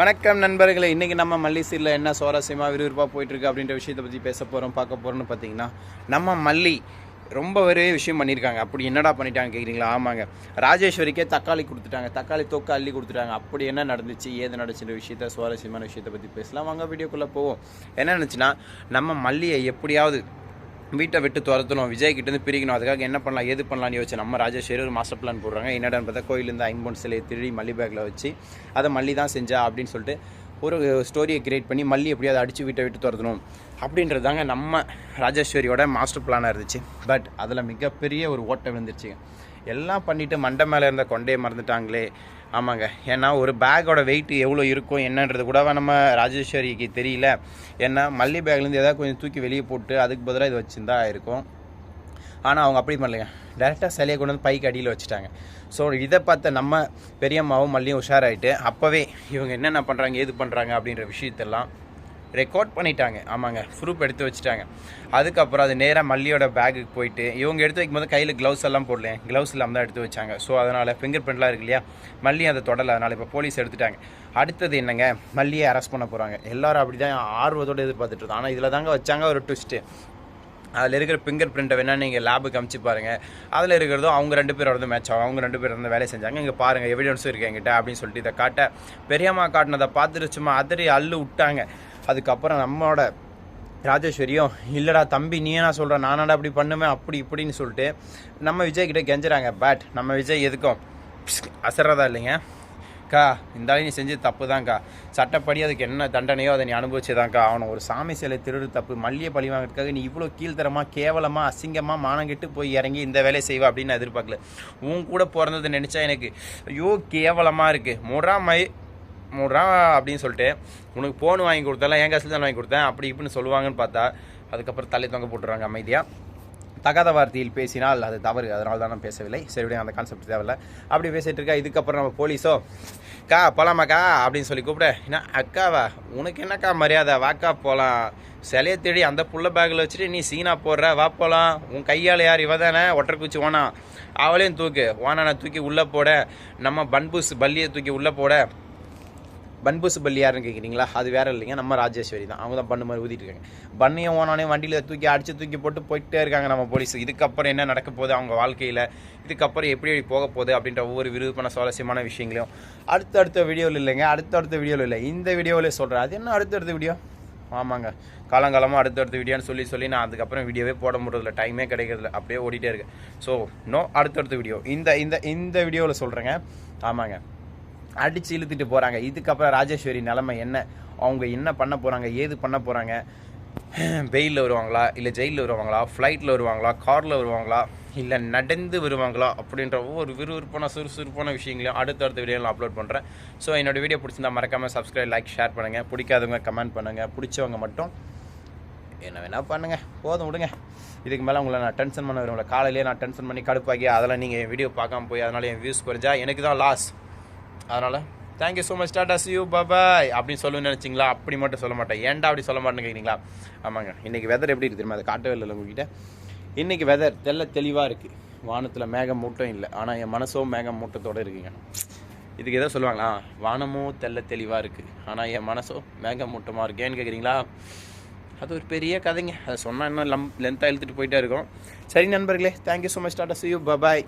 வணக்கம் நண்பர்களே. இன்றைக்கி நம்ம மல்லிசீரில் என்ன சுவாரஸ்யமாக விறுவிறுப்பாக போயிட்டுருக்கு அப்படின்ற விஷயத்தை பற்றி பேச போகிறோம் பார்க்க போகிறோம்னு பார்த்தீங்கன்னா நம்ம மல்லி ரொம்ப ஒரே விஷயம் பண்ணியிருக்காங்க. அப்படி என்னடா பண்ணிட்டாங்க கேட்குறீங்களா ஆமாங்க. ராஜேஸ்வரிக்கே தக்காளி கொடுத்துட்டாங்க. தக்காளி தொக்கு அள்ளி கொடுத்துட்டாங்க. அப்படி என்ன நடந்துச்சு? ஏது நடந்துச்சுன்ற விஷயத்த சுவாரஸ்யமான விஷயத்தை பற்றி பேசலாம். வாங்க வீடியோக்குள்ளே போவோம். என்ன நினச்சுன்னா நம்ம மல்லியை எப்படியாவது வீட்டை விட்டு துரத்தணும். விஜய் கிட்டேருந்து பிரிக்கணும். அதுக்காக என்ன பண்ணலாம்? எது பண்ணலாம்னு யோசிச்சு நம்ம ராஜேஸ்வரி ஒரு மாஸ்டர் பிளான் போடுறாங்க. என்னடான்னு பார்த்தா கோயிலேருந்து ஐம்பொன் சிலையை திருடி மல்லி பேக்கில் வச்சு அதை மல்லி தான் செஞ்சா அப்படின்னு சொல்லிட்டு ஒரு ஸ்டோரியை கிரியேட் பண்ணி மல்லி எப்படியாவது அடித்து வீட்டை விட்டு துரத்தணும். அப்படின்றது தாங்க நம்ம ராஜேஸ்வரியோட மாஸ்டர் பிளானாக இருந்துச்சு. பட் அதில் மிகப்பெரிய ஒரு ஓட்டம் விழுந்துருச்சுங்க எல்லாம் பண்ணிவிட்டு மண்டை மேலே இருந்த கொண்டே மறந்துட்டாங்களே. ஆமாங்க. ஏன்னா ஒரு பேக்கோட வெயிட் எவ்வளோ இருக்கும் என்னன்றது கூட நம்ம ராஜேஸ்வரிக்கு தெரியல. ஏன்னா மல்லி பேக்லேருந்து எதாவது கொஞ்சம் தூக்கி வெளியே போட்டு அதுக்கு பதிலாக இது வச்சுருந்தா இருக்கும். ஆனால் அவங்க அப்படி பண்ணலைங்க. டேரெக்டாக சிலையை கொண்டு வந்து பைக்கு அடியில் வச்சுட்டாங்க. ஸோ இதை பார்த்த நம்ம பெரியம்மாவும் மல்லியும் உஷாராயிட்டு அப்போவே இவங்க என்னென்ன பண்ணுறாங்க ஏது பண்ணுறாங்க அப்படின்ற விஷயத்தெல்லாம் ரெக்கார்ட் பண்ணிட்டாங்க. ஆமாங்க ப்ரூஃப் எடுத்து வச்சுட்டாங்க. அதுக்கப்புறம் அது நேராக மல்லியோட பேக்குக்கு போயிட்டு இவங்க எடுத்து வைக்கும்போது கையில் க்ளவுஸ் எல்லாம் போடல. க்ளவுஸ் இல்லாமல் தான் எடுத்து வச்சாங்க. ஸோ அதனால் ஃபிங்கர் பிரிண்ட்லாம் இருக்கு இல்லையா? மல்லி அதை தொடலை. அதனால் இப்போ போலீஸ் எடுத்துட்டாங்க. அடுத்தது என்னங்க? மல்லியை அரெஸ்ட் பண்ண போகிறாங்க எல்லாரும் அப்படி தான் ஆர்வத்தோடு எதிர்பார்த்துட்டு இருந்தோம் ஆனால் இதில் தாங்க வச்சாங்க ஒரு ட்விஸ்ட்டு அதில் இருக்கிற ஃபிங்கர் பிரிண்ட்டை வேணால் நீங்கள் லேபுக்கு அமுச்சு பாருங்கள் அதில் இருக்கிறதும் அவங்க ரெண்டு பேரோட மேட்ச் ஆகும். அவங்க ரெண்டு பேர் வந்து வேலையை செஞ்சாங்க. இங்கே பாருங்கள் எவிடன்ஸும் இருக்கு எங்கிட்ட அப்படின்னு சொல்லிட்டு இதை காட்ட பெரியம்மா காட்டினதை பார்த்துட்டு சும்மா அதறி அள்ளு விட்டாங்க. அதுக்கப்புறம் நம்மளோட ராஜேஸ்வரியும் இல்லைடா தம்பி நீ என்ன சொல்கிற நானாடா அப்படி பண்ணுவேன் அப்படி இப்படின்னு சொல்லிட்டு நம்ம விஜய் கிட்டே கெஞ்சுறாங்க. பட் நம்ம விஜய் எதுக்கும்? அசர்றதா இல்லைங்க. கா இந்த நீ செஞ்சது தப்பு தான்க்கா சட்டப்படி அதுக்கு என்ன தண்டனையோ அதை நீ அனுபவிச்சதான்க்கா அவனை ஒரு சாமி சிலை திருடு தப்பு. மல்லியை பழி வாங்கிறதுக்காக நீ இவ்வளோ கீழ்த்தரமாக கேவலமாக அசிங்கமாக மானங்கிட்டு போய் இறங்கி இந்த வேலையை செய்வா அப்படின்னு நான் எதிர்பார்க்கல. உன் கூட பிறந்தது நினச்சா எனக்கு ஐயோ கேவலமாக இருக்குது முறாமை மூணு முறா அப்படின்னு சொல்லிட்டு உனக்கு ஃபோன் வாங்கி கொடுத்தாலாம் என் காசுல தான் வாங்கி கொடுத்தேன் அப்படி இப்படின்னு சொல்லுவாங்கன்னு பார்த்தா அதுக்கப்புறம் தலை தொங்க போட்டுறாங்க அமைதியாக தகாத வார்த்தையில் பேசினால் அது தவறு அதனால தான் நான் பேசவில்லை. சரி விட அந்த கான்செப்ட் தேவையில்ல. அப்படி பேசிகிட்டு இருக்கா இதுக்கப்புறம் நம்ம போலீஸோ கா போலாமாக்கா? அப்படின்னு சொல்லி கூப்பிட என்ன அக்காவா? உனக்கு என்னக்கா மரியாதை? வாக்கா போகலாம் சிலையை தேடி அந்த புள்ள பேக்கில் வச்சுட்டு நீ சீனா போடுற வா போகலாம் உன் கையால் யார் இவ தானே? ஒட்டர்குச்சி ஓனா. அவளையும் தூக்கு. ஓனானை தூக்கி உள்ளே போட நம்ம பன்பூஸ் பல்லியை தூக்கி உள்ளே போட பன்பூசு பள்ளியாருன்னு கேட்குறீங்களா அது வேற இல்லைங்க. நம்ம ராஜேஸ்வரி தான். அவங்க தான் பண்ணு மாதிரி ஊதிட்டு இருக்காங்க. பண்ணையும் ஓனானையும் வண்டியில் தூக்கி அடிச்சு தூக்கி போட்டு போயிட்டே இருக்காங்க நம்ம போலீஸ். இதுக்கப்புறம் என்ன நடக்க போகுது அவங்க வாழ்க்கையில்? இதுக்கப்புறம் எப்படி எப்படி போக போகுது அப்படின்ற ஒவ்வொரு விருப்பமான சுவாரஸ்யமான விஷயங்களையும் அடுத்தடுத்த வீடியோவில் இல்லைங்க. அடுத்தடுத்த வீடியோவில் இல்லை. இந்த வீடியோவில் சொல்கிறேன் அது என்ன அடுத்தடுத்த வீடியோ? ஆமாங்க. காலங்காலமாக அடுத்தடுத்த வீடியோன்னு சொல்லி சொல்லி நான் அதுக்கப்புறம் வீடியோவே போட முடியறதில்ல. டைமே கிடைக்கிறதில்ல. அப்படியே ஓடிட்டே இருக்கு. ஸோ நோ அடுத்தடுத்த வீடியோ. இந்த இந்த இந்த வீடியோவில் சொல்கிறேங்க ஆமாங்க. அடித்து இழுத்துட்டு போகிறாங்க இதுக்கப்புறம் ராஜேஸ்வரி நிலைமை என்ன? அவங்க என்ன பண்ண போகிறாங்க ஏது பண்ண போகிறாங்க வெயிலில் வருவாங்களா? இல்லை ஜெயிலில் வருவாங்களா? ஃப்ளைட்டில் வருவாங்களா? காரில் வருவாங்களா? இல்லை நடந்து வருவாங்களா? அப்படின்ற ஒவ்வொரு விறுவிறுப்பான சுறுசுறுப்பான விஷயங்களையும் அடுத்தடுத்த வீடியோவில் அப்லோட் பண்ணுறேன் ஸோ என்னோடய வீடியோ பிடிச்சிருந்தா மறக்காமல் சப்ஸ்கிரைப் லைக் ஷேர் பண்ணுங்கள் பிடிக்காதவங்க கமெண்ட் பண்ணுங்கள் பிடிச்சவங்க மட்டும் என்ன வேணால் பண்ணுங்கள் போதும் விடுங்க. இதுக்கு மேலே உங்களை நான் டென்ஷன் பண்ண விரும்பல. காலையிலேயே நான் டென்ஷன் பண்ணி கடுப்பாக்கி அதெல்லாம் நீங்கள் என் வீடியோ பார்க்காம போய் அதனால் என் வியூஸ் குறைஞ்சா எனக்கு தான் லாஸ் அதனால் thank you so much tata see you bye அப்படின்னு சொல்லணும்னு நினச்சிங்களா? அப்படி மட்டும் சொல்ல மாட்டேன். ஏன்டா அப்படி சொல்ல மாட்டேன்னு கேட்குறீங்களா ஆமாங்க. இன்றைக்கி வெதர் எப்படி இருக்குது தெரியுமா? அதை காட்டவே இல்லை உங்ககிட்ட. இன்றைக்கி வெதர் தெல்ல தெளிவாக இருக்குது வானத்தில் மேகம் மூட்டம் இல்லை. ஆனால் என் மனசோ மேகம் மூட்டத்தோடு இருக்குங்க. இதுக்கு எதோ சொல்லுவாங்களா? வானமும் தெல்ல தெளிவாக இருக்குது ஆனால் என் மனசோ மேகம் மூட்டமாக இருக்கேன்னு கேட்குறீங்களா அது ஒரு பெரிய கதைங்க. அதை சொன்னால் இன்னும் லம் லென்த்தாக இழுத்துட்டு போயிட்டே இருக்கும். சரி நண்பர்களே. Thank you so much tata see you bye